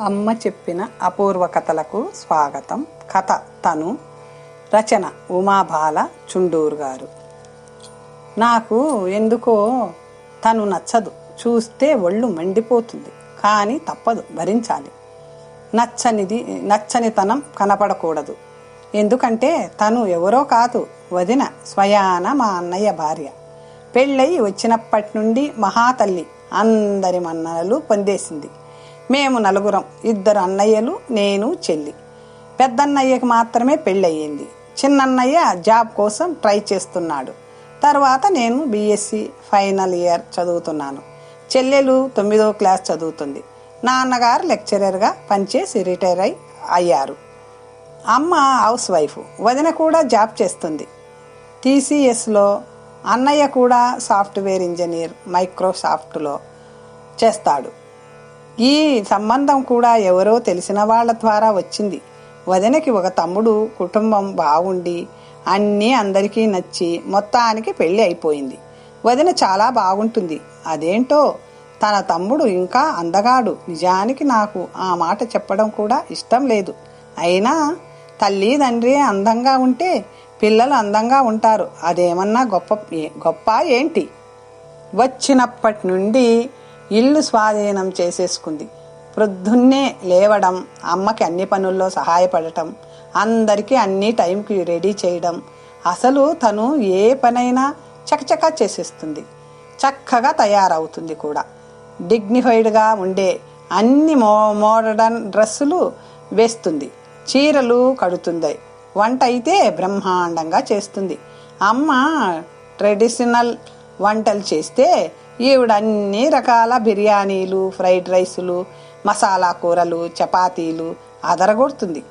అమ్మ చెప్పిన అపూర్వ కథలకు స్వాగతం. కథ తను రచన ఉమాబాల చుండూరు గారు. నాకు ఎందుకో తను నచ్చదు. చూస్తే ఒళ్ళు మండిపోతుంది. కానీ తప్పదు భరించాలి. నచ్చనిది నచ్చనితనం కనపడకూడదు. ఎందుకంటే తను ఎవరో కాదు. వదిన స్వయాన మా అన్నయ్య భార్య. పెళ్ళై వచ్చినప్పటి నుండి మహాతల్లి అందరి మన్ననలు పొందేసింది. మేము నలుగురం ఇద్దరు అన్నయ్యలు నేను చెల్లి. పెద్దన్నయ్యకి మాత్రమే పెళ్ళయ్యింది. చిన్నన్నయ్య జాబ్ కోసం ట్రై చేస్తున్నాడు. తర్వాత నేను బీఎస్సీ ఫైనల్ ఇయర్ చదువుతున్నాను. చెల్లెలు తొమ్మిదో క్లాస్ చదువుతుంది. నాన్నగారు లెక్చరర్గా పనిచేసి రిటైర్ అయి అయ్యారు. అమ్మ హౌస్ వైఫ్ వదిన కూడా జాబ్ చేస్తుంది. టీసీఎస్లో అన్నయ్య కూడా సాఫ్ట్వేర్ ఇంజనీర్ మైక్రోసాఫ్ట్లో చేస్తాడు. ఈ సంబంధం కూడా ఎవరో తెలిసిన వాళ్ళ ద్వారా వచ్చింది. వదినకి ఒక తమ్ముడు కుటుంబం బాగుండి అన్నీ అందరికీ నచ్చి మొత్తానికి పెళ్ళి అయిపోయింది. వదిన చాలా బాగుంటుంది. అదేంటో? తన తమ్ముడు ఇంకా అందగాడు. నిజానికి నాకు ఆ మాట చెప్పడం కూడా ఇష్టం లేదు. అయినా తల్లి తండ్రి అందంగా ఉంటే పిల్లలు అందంగా ఉంటారు. అదేమన్నా గొప్ప గొప్ప ఏంటి? వచ్చినప్పటి నుండి ఇల్లు స్వాధీనం చేసేసుకుంది. ప్రొద్దున్నే లేవడం అమ్మకి అన్ని పనుల్లో సహాయపడటం అందరికీ అన్ని టైంకి రెడీ చేయడం. అసలు తను ఏ పనైనా చకచకా చేసేస్తుంది. చక్కగా తయారవుతుంది కూడా. డిగ్నిఫైడ్గా ఉండే అన్ని మో మోడర్న్ డ్రెస్సులు వేస్తుంది. చీరలు కడుతుంది. వంట అయితే బ్రహ్మాండంగా చేస్తుంది. అమ్మ ట్రెడిషనల్ వంటలు చేస్తే ఈవిడ అన్ని రకాల బిర్యానీలు ఫ్రైడ్ రైసులు మసాలా కూరలు చపాతీలు అదరగొడుతుంది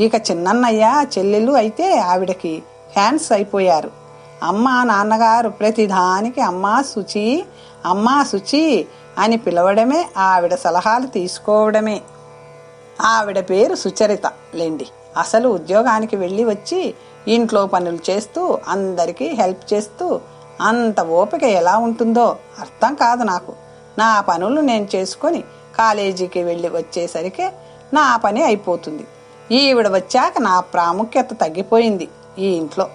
ఇక చిన్నన్నయ్య చెల్లెలు అయితే ఆవిడకి ఫ్యాన్స్ అయిపోయారు. అమ్మ నాన్నగారు ప్రతిదానికి అమ్మా శుచి అమ్మా శుచి అని పిలవడమే ఆవిడ సలహాలు తీసుకోవడమే. ఆవిడ పేరు సుచరిత లేండి. అసలు ఉద్యోగానికి వెళ్ళి వచ్చి ఇంట్లో పనులు చేస్తూ అందరికీ హెల్ప్ చేస్తూ అంత ఓపిక ఎలా ఉంటుందో అర్థం కాదు నాకు. నా పనులు నేను చేసుకొని కాలేజీకి వెళ్ళి వచ్చేసరికి నా పని అయిపోతుంది. ఈవిడ వచ్చాక నా ప్రాముఖ్యత తగ్గిపోయింది ఈ ఇంట్లో.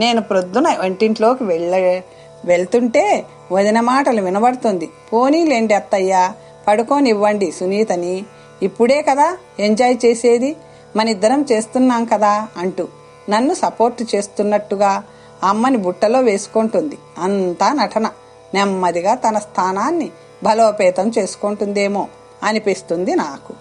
నేను ప్రొద్దున వంటింట్లోకి వెళ్ళ వెళ్తుంటే వదిన మాటలు వినబడుతుంది. పోనీలేండి అత్తయ్య పడుకోనివ్వండి సునీతని. ఇప్పుడే కదా ఎంజాయ్ చేసేది. మనిద్దరం చేస్తున్నాం కదా అంటూ నన్ను సపోర్ట్ చేస్తున్నట్టుగా అమ్మని బుట్టలో వేసుకుంటుంది. అంతా నటన. నెమ్మదిగా తన స్థానాన్ని బలోపేతం చేసుకుంటుందేమో అనిపిస్తుంది నాకు.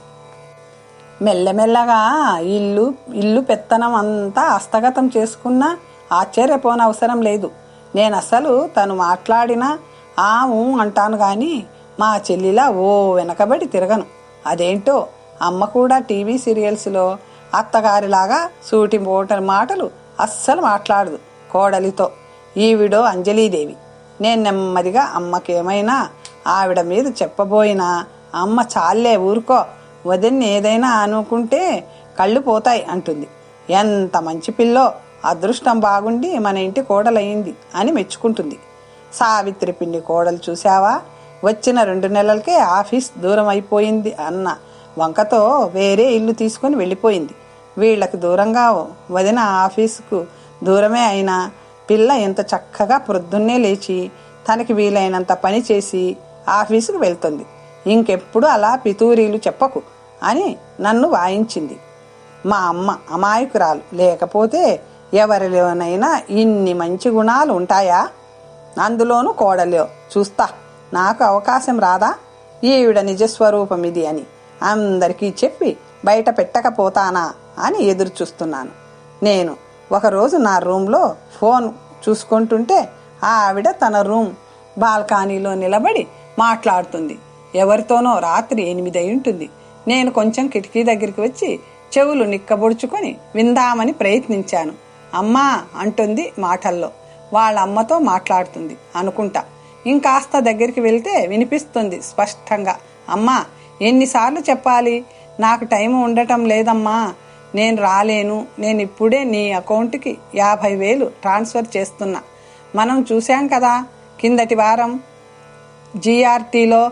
మెల్లమెల్లగా ఇల్లు ఇల్లు పెత్తనం అంతా హస్తగతం చేసుకున్నా ఆశ్చర్యపోనవసరం లేదు. నేను అసలు తను మాట్లాడినా ఆ ఊ అంటాను కానీ మా చెల్లిలా ఓ వెనకబడి తిరగను. అదేంటో అమ్మ కూడా టీవీ సీరియల్స్లో అత్తగారిలాగా సూటి మాటలు అస్సలు మాట్లాడదు. కోడలితో. ఈవిడో అంజలీదేవి. నేను నెమ్మదిగా అమ్మకేమైనా ఆవిడ మీద చెప్పబోయినా అమ్మ చాలే ఊరుకో వదిన్ని ఏదైనా అనుకుంటే కళ్ళు పోతాయి అంటుంది. ఎంత మంచి పిల్లో అదృష్టం బాగుండి మన ఇంటి కోడలయ్యింది అని మెచ్చుకుంటుంది. సావిత్రి పిండి కోడలు చూశావా? వచ్చిన రెండు నెలలకే ఆఫీస్ దూరం అయిపోయింది అన్న వంకతో వేరే ఇల్లు తీసుకొని వెళ్ళిపోయింది. వీళ్ళకి దూరంగా వదిన ఆఫీసుకు దూరమే అయినా పిల్ల ఎంత చక్కగా ప్రొద్దున్నే లేచి తనకి వీలైనంత పని చేసి ఆఫీసుకు వెళ్తుంది. ఇంకెప్పుడు అలా పితూరీలు చెప్పకు అని నన్ను వాయించింది. మా అమ్మ అమాయకురాలు. లేకపోతే ఎవరిలోనైనా ఇన్ని మంచి గుణాలు ఉంటాయా? అందులోనూ కోడలో. చూస్తా నాకు అవకాశం రాదా? ఈవిడ నిజస్వరూపం ఇది అని అందరికీ చెప్పి బయట పెట్టకపోతానా అని ఎదురు చూస్తున్నాను నేను ఒకరోజు నా రూమ్లో ఫోన్ చూసుకుంటుంటే ఆవిడ తన రూమ్ బాల్కానీలో నిలబడి మాట్లాడుతుంది. ఎవరితోనో రాత్రి ఎనిమిది అయి ఉంటుంది. నేను కొంచెం కిటికీ దగ్గరికి వచ్చి చెవులు నిక్కబొడుచుకొని విందామని ప్రయత్నించాను. అమ్మా అంటుంది మాటల్లో. వాళ్ళ అమ్మతో మాట్లాడుతుంది అనుకుంటా. ఇంకాస్త దగ్గరికి వెళ్తే వినిపిస్తుంది స్పష్టంగా. అమ్మా ఎన్నిసార్లు చెప్పాలి? నాకు టైం ఉండటం లేదమ్మా. నేను రాలేను నేను ఇప్పుడే నీ అకౌంట్కి యాభై వేలు ట్రాన్స్ఫర్ చేస్తున్నా. మనం చూశాం కదా కిందటి వారం జీఆర్టీలో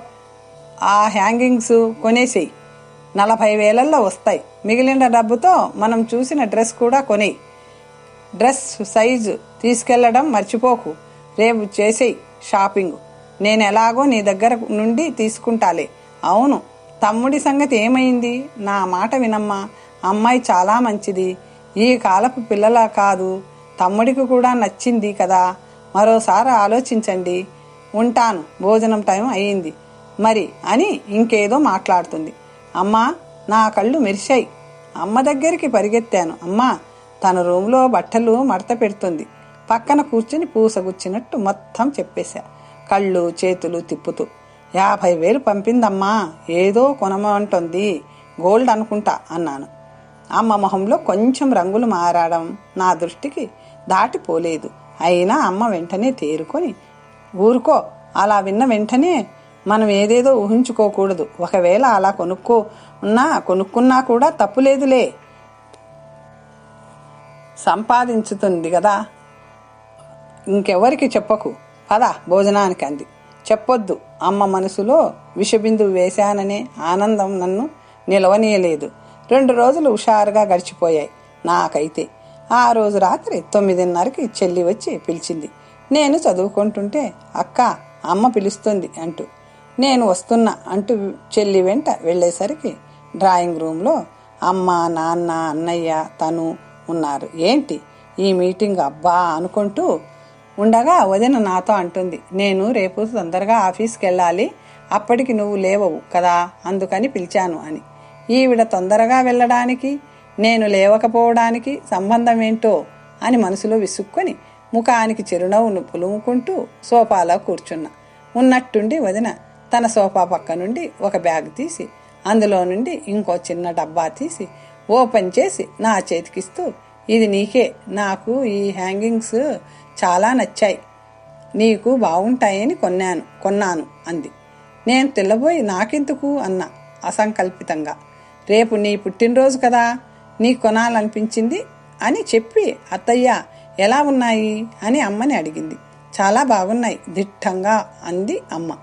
ఆ హ్యాంగింగ్స్ కొనేసేయి. నలభై వేలల్లో వస్తాయి. మిగిలిన డబ్బుతో మనం చూసిన డ్రెస్ కూడా కొని డ్రెస్ సైజు తీసుకెళ్ళడం మర్చిపోకు. రేపు చేసేయి షాపింగ్. నేను ఎలాగో నీ దగ్గర నుండి తీసుకుంటాలే. అవును తమ్ముడి సంగతి ఏమైంది? నా మాట వినమ్మా. అమ్మాయి చాలా మంచిది. ఈ కాలపు పిల్లల కాదు. తమ్ముడికి కూడా నచ్చింది కదా. మరోసారి ఆలోచించండి. ఉంటాను. భోజనం టైం అయ్యింది మరి అని ఇంకేదో మాట్లాడుతుంది. అమ్మా నా కళ్ళు మెరిశాయి. అమ్మ దగ్గరికి పరిగెత్తాను. అమ్మా తన రూమ్లో బట్టలు మడత పెడుతుంది. పక్కన కూర్చుని పూసగుచ్చినట్టు మొత్తం చెప్పేశా. కళ్ళు చేతులు తిప్పుతూ. యాభై వేలు పంపిందమ్మా. ఏదో కొనమంటుంది. గోల్డ్ అనుకుంటా అన్నాను. అమ్మ మొహంలో కొంచెం రంగులు మారడం నా దృష్టికి దాటిపోలేదు. అయినా అమ్మ వెంటనే తేరుకొని ఊరుకో అలా విన్న వెంటనే మనం ఏదేదో ఊహించుకోకూడదు. ఒకవేళ అలా కొనుక్కో ఉన్నా కొనుక్కున్నా కూడా తప్పులేదులే. సంపాదించుతుంది కదా. ఇంకెవరికి చెప్పకు. పద భోజనానికి అంది. చెప్పొద్దు. అమ్మ మనసులో విషబిందువు వేశాననే ఆనందం నన్ను నిలవనీయలేదు. రెండు రోజులు హుషారుగా గడిచిపోయాయి. నాకైతే ఆ రోజు రాత్రి తొమ్మిదిన్నరకి చెల్లి వచ్చి పిలిచింది. నేను చదువుకుంటుంటే అక్క అమ్మ పిలుస్తుంది అంటూ. నేను వస్తున్నా అంటూ చెల్లి వెంట వెళ్ళేసరికి డ్రాయింగ్ రూమ్లో అమ్మ నాన్న అన్నయ్య తను ఉన్నారు. ఏంటి ఈ మీటింగ్ అబ్బా అనుకుంటూ ఉండగా వదిన నాతో అంటుంది. నేను రేపు తొందరగా ఆఫీస్కి వెళ్ళాలి అప్పటికి నువ్వు లేవవు కదా అందుకని పిలిచాను అని. ఈవిడ తొందరగా వెళ్ళడానికి నేను లేవకపోవడానికి సంబంధం ఏంటో అని మనసులో విసుక్కొని ముఖానికి చిరునవ్వును పులుముకుంటూ సోఫాలో కూర్చున్నా. ఉన్నట్టుండి వదిన తన సోఫా పక్క నుండి ఒక బ్యాగ్ తీసి అందులో నుండి ఇంకో చిన్న డబ్బా తీసి ఓపెన్ చేసి నా చేతికిస్తూ ఇది నీకే నాకు ఈ హ్యాంగింగ్స్ చాలా నచ్చాయి నీకు బాగుంటాయని కొన్నాను కొన్నాను అంది. నేను తెల్లబోయి నాకెందుకు అన్న అసంకల్పితంగా. రేపు నీ పుట్టినరోజు కదా నీ కొనాలనిపించింది అని చెప్పి అత్తయ్య ఎలా ఉన్నాయి? అని అమ్మని అడిగింది. చాలా బాగున్నాయి దిట్టంగా అంది అమ్మ.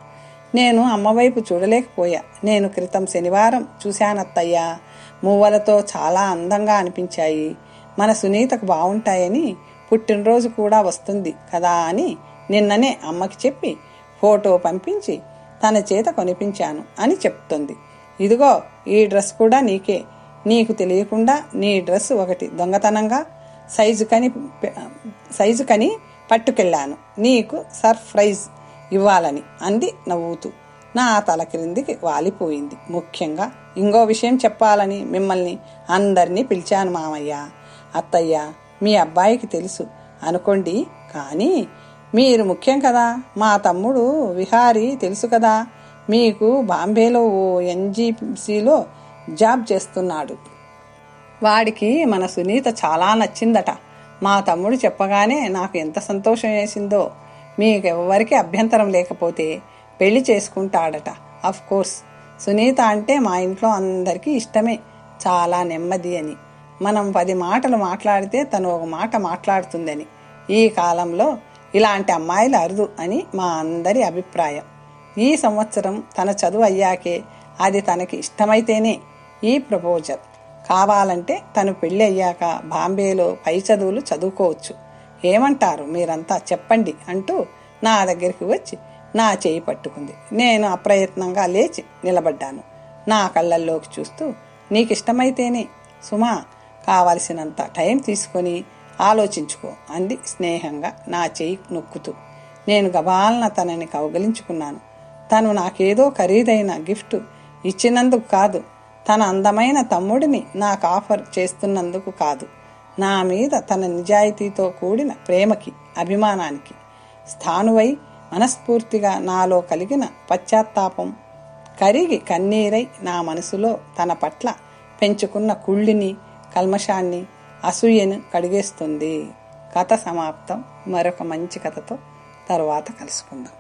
నేను అమ్మవైపు చూడలేకపోయా. నేను క్రితం శనివారం చూశానత్తయ్య. మువ్వలతో చాలా అందంగా అనిపించాయి. మన సునీతకు బాగుంటాయని పుట్టినరోజు కూడా వస్తుంది కదా అని నిన్ననే అమ్మకి చెప్పి ఫోటో పంపించి తన చేత కొనిపించాను అని చెప్తుంది. ఇదిగో ఈ డ్రెస్ కూడా నీకే. నీకు తెలియకుండా నీ డ్రెస్ ఒకటి. దొంగతనంగా సైజు కని సైజు కని పట్టుకెళ్ళాను. నీకు సర్ప్రైజ్ ఇవ్వాలని అంది నవ్వుతూ. నా తల క్రిందికి వాలిపోయింది. ముఖ్యంగా ఇంకో విషయం చెప్పాలని మిమ్మల్ని అందరినీ పిలిచాను మామయ్య. అత్తయ్య మీ అబ్బాయికి తెలుసు అనుకోండి. కానీ మీరు ముఖ్యం కదా. మా తమ్ముడు విహారీ తెలుసు కదా. మీకు బాంబేలో ఓ ఎన్జీసీలో జాబ్ చేస్తున్నాడు. వాడికి మన సునీత చాలా నచ్చిందట. మా తమ్ముడు చెప్పగానే నాకు ఎంత సంతోషం వేసిందో. మీకెవ్వరికి అభ్యంతరం లేకపోతే పెళ్ళి చేసుకుంటాడట అఫ్ కోర్స్ సునీత అంటే మా ఇంట్లో అందరికీ ఇష్టమే చాలా నెమ్మది అని. మనం పది మాటలు మాట్లాడితే తను ఒక మాట మాట్లాడుతుందని. ఈ కాలంలో ఇలాంటి అమ్మాయిలు అరుదు అని మా అందరి అభిప్రాయం. ఈ సంవత్సరం తన చదువు అయ్యాకే అది తనకి ఇష్టమైతేనే ఈ ప్రపోజల్. కావాలంటే తను పెళ్ళి అయ్యాక బాంబేలో పై చదువులు చదువుకోవచ్చు. ఏమంటారు మీరంతా చెప్పండి అంటూ నా దగ్గరికి వచ్చి నా చేయి పట్టుకుంది. నేను అప్రయత్నంగా లేచి నిలబడ్డాను. నా కళ్ళల్లోకి చూస్తూ నీకు ఇష్టమైతేనే సుమా కావలసినంత టైం తీసుకొని ఆలోచించుకో అంది స్నేహంగా నా చేయి నొక్కుతూ. నేను గబాలన తనని కౌగలించుకున్నాను. తను నాకేదో ఖరీదైన గిఫ్ట్ ఇచ్చినందుకు కాదు. తన అందమైన తమ్ముడిని నాకు ఆఫర్ చేస్తున్నందుకు కాదు. నా మీద తన నిజాయితీతో కూడిన ప్రేమకి అభిమానానికి స్థానువై మనస్ఫూర్తిగా నాలో కలిగిన పశ్చాత్తాపం కరిగి కన్నీరై నా మనసులో తన పట్ల పెంచుకున్న కుళ్ళిని కల్మషాన్ని అసూయను కడిగేస్తుంది. కథ సమాప్తం. మరొక మంచి కథతో తరువాత కలుసుకుందాం.